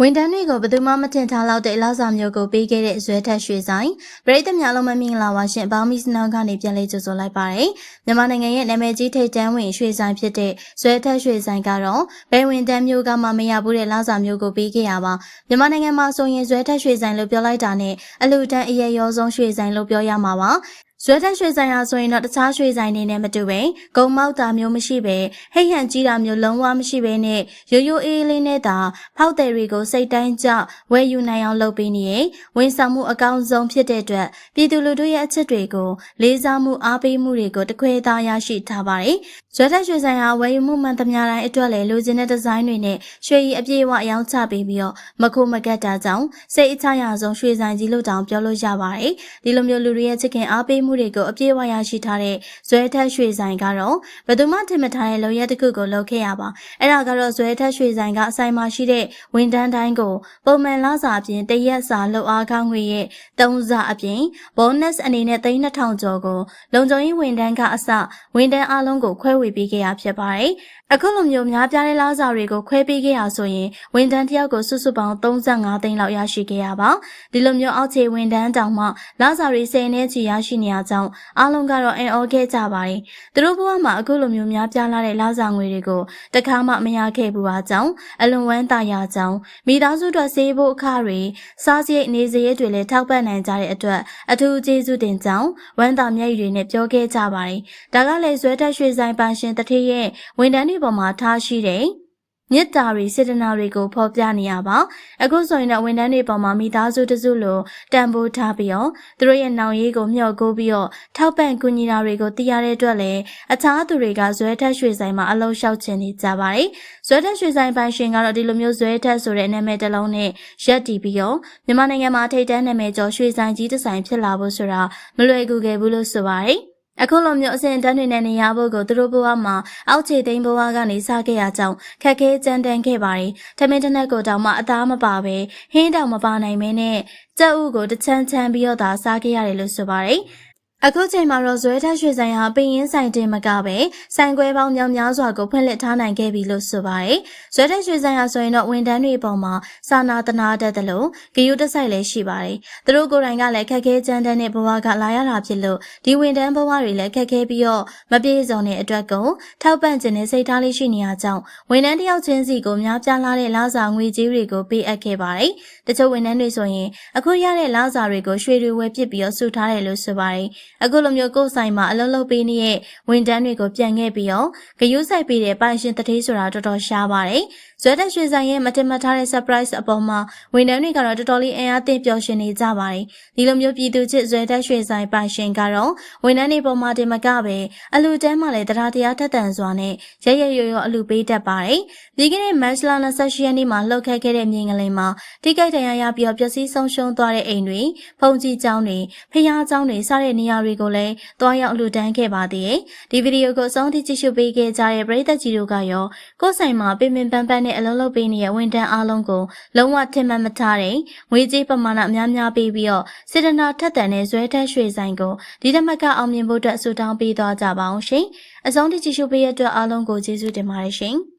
ဝန်ထမ်းတွေကိုဘယ်သူမှမထင်ထားလောက်တဲ့အလားစာမျိုးကိုပေးခဲ့တဲ့ဇွဲထက်ရွှေဆိုင်ပရိသတ်များလုံးမမင်္ဂလာပါရှင်ဘောင်းမီစနောင်းကနေပြန်လေးကြိုဆိုလိုက်ပါတယ်မြန်မာနိုင်ငံရဲ့နာမည်ကြီးထိပ်တန်းဝင်ရွှေဆိုင်ဖြစ်တဲ့ဇွဲထက်ရွှေဆိုင်ကတော့ဘယ်ဝန်ထမ်းမျိုးကမှမရဘူးတဲ့လားစာမျိုးကိုပေးခဲ့ရပါမြန်မာနိုင်ငံမှာဆိုရင်ဇွဲထက်ရွှေဆိုင်လို့ပြောလိုက်တာနဲ့အလူတန်းအရရောဆုံးရွှေဆိုင်လို့ပြောရမှာပါ ဇွဲထက်ရွှေဆိုင်ဟာဆိုရင်တော့တခြားရွှေဆိုင်တွေနဲ့မတူပဲဂုံမောက်တာမျိုးမရှိပဲဟိတ်ဟန်ကြီးတာမျိုးလုံးဝမရှိပဲနဲ့ရိုးရိုးအေးအေးလေးနဲ့တာဖောက်တယ်တွေကိုစိတ်တိုင်းကြဝယ်ယူနိုင်အောင်လုပ်ပေးနေရင်ဝန်ဆောင်မှုအကောင်းဆုံးဖြစ်တဲ့အတွက်ပြည်သူလူထုရဲ့အချက်တွေကိုလေးစားမှုအားပေးမှုတွေကိုတခွေသားရရှိထားပါတယ်။ဇွဲထက်ရွှေဆိုင်ဟာဝယ်ယူမှုမှန်သမျှတိုင်းအတွက်လည်းလိုချင်တဲ့ဒီဇိုင်းတွေနဲ့ရွှေရည်အပြည့်အဝအယောင်းချပေးပြီးတော့မခုမကတ်တာကြောင့်စိတ်အချရဆုံးရွှေဆိုင်ကြီးလို့တောင်ပြောလို့ရပါတယ်။ဒီလိုမျိုးလူတွေရဲ့ချစ်ခင်အားပေးမှုတွေကိုအပြည့်အဝရရှိထားတဲ့ဇွဲထက်ရွှေဆိုင်ကတော့ဘယ်သူမှထင်မထားတဲ့လုံရက်တစ်ခုကိုလုပ်ခဲ့ရပါအဲ့ဒါကတော့ဇွဲထက်ရွှေဆိုင်ကအဆိုင်မှာရှိတဲ့ဝန်ထမ်းတိုင်းကိုပုံမှန်လစာအပြင်တရက်စာလုပ်အားကောင်းငွေရဲ့၃ဆအပြင် bonus အနေနဲ့3200ကျော်ကိုလုံခြုံရေးဝန်ထမ်းကအစဝန်ထမ်းအလုံးကိုခွဲဝေပေးခဲ့ရဖြစ်ပါတယ်အခုလိုမျိုးများပြားတဲ့လစာတွေကိုခွဲပေးခဲ့ရဆိုရင်ဝန်ထမ်းတယောက်ကိုစုစုပေါင်း35သိန်းလောက်ရရှိခဲ့ရပါဒီလိုမျိုးအောက်ခြေဝန်ထမ်းတောင်မှလစာတွေ10နဲ့ချီရရှိနေရကြောင်းအားလုံးကတော့အင်အောခဲ့ကြပါတယ်သူတို့ဘဝမှာအခုလိုမျိုးများပြားလာတဲ့လစာငွေတွေကိုတခါမှမရခဲ့ဘူးပါကြောင်းအလွန်ဝမ်းသာရကြောင်းမိသားစုတို့ဆေးဖို့အခတွေစားစရိတ်နေစရိတ်တွေလည်းထောက်ပံ့နိုင်ကြတဲ့အတွက်အထူးကျေးဇူးတင်ကြောင်းဝမ်းသာမျက်ရည်တွေနဲ့ပြောခဲ့ကြပါတယ်ဒါကလည်းဇွဲတက်ရွှေဆိုင်ပန်းရှင်တထေးရဲ့ဝန်ထမ်းတွေပေါ်မှာထားရှိတဲ့ မြစ်တာတွေစေတနာတွေကိုဖော်ပြနေရပါအခုဆိုရင်တော့ဝန်ထမ်းတွေပေါ်မှာမိသားစုတစုလိုတန်ဖိုးထားပြီးတော့သူတို့ရဲ့နောင်ရေးကိုမျှော်ကိုပြီးတော့ထောက်ပံ့ကူညီတာတွေကိုသိရတဲ့အတွက်လည်းအခြားသူတွေကဇွဲထက်ရွှေဆိုင်မှာအလုံးလျှောက်ချင်နေကြပါတယ်ဇွဲထက်ရွှေဆိုင်ပိုင်ရှင်ကတော့ဒီလိုမျိုးဇွဲထက်ဆိုတဲ့နာမည်တစ်လုံးနဲ့ရက်တည်ပြီးတော့မြန်မာနိုင်ငံမှာထိတ်တန်းနာမည်ကျော်ရွှေဆိုင်ကြီးတစ်ဆိုင်ဖြစ်လာဖို့ဆိုတာမလွယ်ကူခဲ့ဘူးလို့ဆိုပါတယ် အခုလိုမျိုးအစဉ်တန်းတွေနဲ့နေရဖို့ကိုသူတို့ဘဝမှာအောက်ခြေသိမ်းဘဝကနေစခဲ့ရကြောင်းခက်ခဲကြမ်းတမ်းခဲ့ပါတယ်။ထမင်းတနက်ကိုတောင်မှအသားမပါပဲဟင်းတောင်မပါနိုင်မဲနဲ့ကြက်ဥကိုတချမ်းချမ်းပြီးတော့သာစားခဲ့ရတယ်လို့ဆိုပါတယ်။ အခုချိန်မှာတော့ဇွဲထက်ရွှေဆိုင်ဟာပင်ရင်းဆိုင်တင်မကပဲဆိုင်ခွဲပေါင်းများများစွာကိုဖွင့်လှစ်ထားနိုင်ခဲ့ပြီလို့ဆိုပါတယ်။ဇွဲထက်ရွှေဆိုင်ဟာဆိုရင်တော့ဝန်ထမ်းတွေပေါ်မှာစာနာတနာတတ်တယ်လို့ဂယုတစိုက်လည်းရှိပါတယ်။သူတို့ကိုယ်တိုင်ကလည်းခက်ခဲကြမ်းတမ်းတဲ့ဘဝကလာရတာဖြစ်လို့ဒီဝန်ထမ်းဘဝတွေလည်းခက်ခဲပြီးတော့မပြေစုံတဲ့အတွက်ကိုထောက်ပံ့ခြင်းနဲ့စိတ်ထားလေးရှိနေရကြောင်းဝန်ထမ်းတယောက်ချင်းစီကိုများပြားလာတဲ့လစာငွေကြေးတွေကိုပေးအပ်ခဲ့ပါတယ်။တချို့ဝန်ထမ်းတွေဆိုရင်အခုရတဲ့လစာတွေကိုရွှေတွေဝယ်ပစ်ပြီးတော့စုထားတယ်လို့ဆိုပါတယ်။အခုလိုမျိုးကိုယ်ဆိုင်မှာအလုပ်လုပ်ပေးနေတဲ့ဝန်ထမ်းတွေကိုပြန်ခဲ့ပြီးတော့ဂယုဆိုင်ပေးတဲ့ပိုင်ရှင်တတိဆိုတာတော်တော်ရှားပါတယ်။ဇွဲတက်ရွှေဆိုင်ရဲ့မတင်မထားတဲ့ surprise အပေါ်မှာဝန်ထမ်းတွေကတော့တော်တော်လေးအင်အားသင့်ပျော်ရွှင်နေကြပါတယ်။ဒီလိုမျိုးပြည်သူချစ်ဇွဲတက်ရွှေဆိုင်ပိုင်ရှင်ကတော့ဝန်ထမ်းတွေပေါ်မှာတင်မကပဲအလူတန်းမှလည်းတရားတရားထက်သန်စွာနဲ့ရရရရအလူပေးတတ်ပါတယ်။ဒီကနေ့မတ်လ28ရက်နေ့မှာလှုပ်ခတ်ခဲ့တဲ့မြင်ကလေးမှာထိခိုက်ဒဏ်ရာရပြီးတော့ပျက်စီးဆုံးရှုံးသွားတဲ့အိမ်တွေဖုန်ကြီးကျောင်းတွေဖျားကျောင်းတွေစတဲ့နေရာတွေကိုလည်းတွားရောက်အလူတန်းခဲ့ပါသေးတယ်။ဒီဗီဒီယိုကိုအဆုံးထိကြည့်ရှုပေးခဲ့ကြတဲ့ပရိသတ်ကြီးတို့ကရောကိုယ်ဆိုင်မှာပင်ပင်ပန်းပန်းနဲ့အလုံးလုံးပေးနေတဲ့ဝန်ထမ်းအားလုံးကိုလုံးဝထင်မှတ်မထားတဲ့ငွေကြေးပမာဏအများများပေးပြီးတော့စေတနာထက်သန်တဲ့ဇွဲထက်ရွှေဆိုင်ကိုဒီတမက်ကအောင်မြင်ဖို့အတွက်ဆုတောင်းပေးသွားကြပါအောင်ရှင်။အဆုံးထိကြည့်ရှုပေးရတဲ့အတွက်အားလုံးကိုကျေးဇူးတင်ပါတယ်ရှင်။